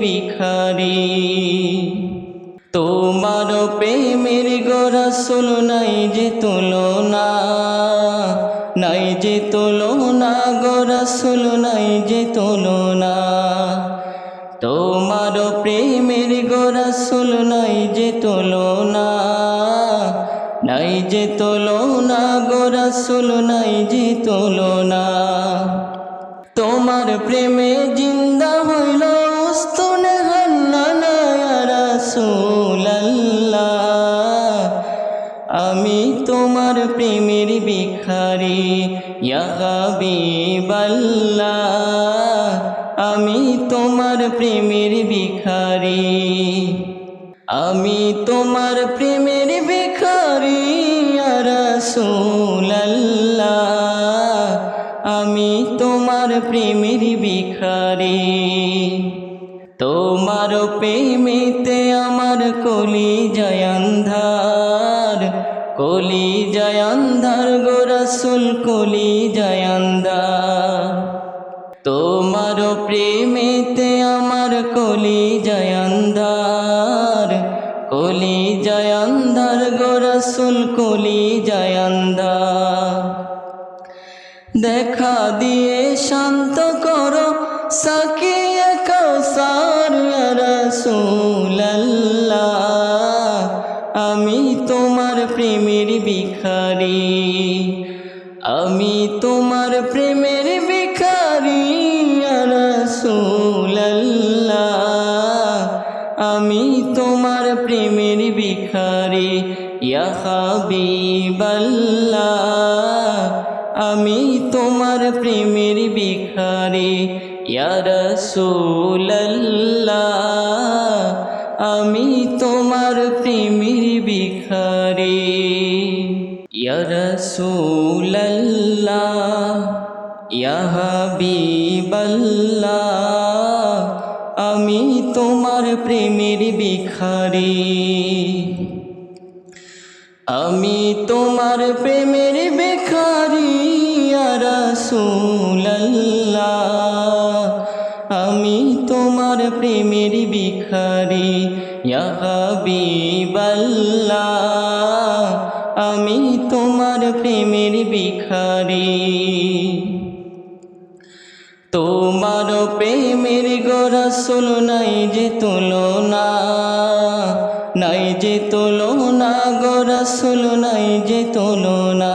ভিখারি। তোমার প্রেমের গোরাসুল নাই যে তুলনা, নাই যে তুলনা গোরাসুল নাই যে তুলনা। তোমার প্রেমের গোরাসুল নাই যে তুলনা, নাই যে তুলনা গোরাসুল নাই যে তুলনা। তোমার প্রেমে জিন্দা হইল প্রেমের ভিখারি। ইয়া হাবিবাল্লাহ, আমি তোমার প্রেমের ভিখারি। আমি তোমার প্রেমের ভিখারি, ইয়া আমি তোমার প্রেমের ভিখারি। তোমার প্রেমেতে আমার কলি জয়ান্ধার কলি গো রসুল কলি জয়ান্ধার তোমার প্রেমেতে আমার কলি জয়ান্ধার কলি গো রসুল কলি জয়ান্ধার দেখা দিয়ে শান্ত করো, সাকিয়ে কৌসার রসুল্লাহ আমি তোমার প্রেমের ভিখারি রসুল্লাহ আমি তোমার প্রেমের ভিখারি ইয়া হাবিবাল্লাহ। আমি তোমার প্রেমের ভিখারি ইয়া আমি ইয়া রাসূলুল্লাহ ইয়া আমি তোমার প্রেমের ভিখারি। আমি তোমার প্রেমের বেখারি রাসূলুল্লাহ। আমি তোমার প্রেমের ভিখারি, ইয়া হাবিবাল্লাহ। আমি তোমার প্রেমের ভিখারি। তোমার প্রেমের গোরসুল নাই যে তুলনা, নাই যে তুলনা গোরসুল নাই যে তুলনা।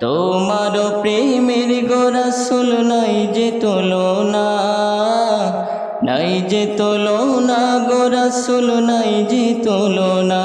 তোমার প্রেমের গোরসুল নাই যে তুলনা, নাই যে তুলনা গোরসুল নাই যে তুলনা।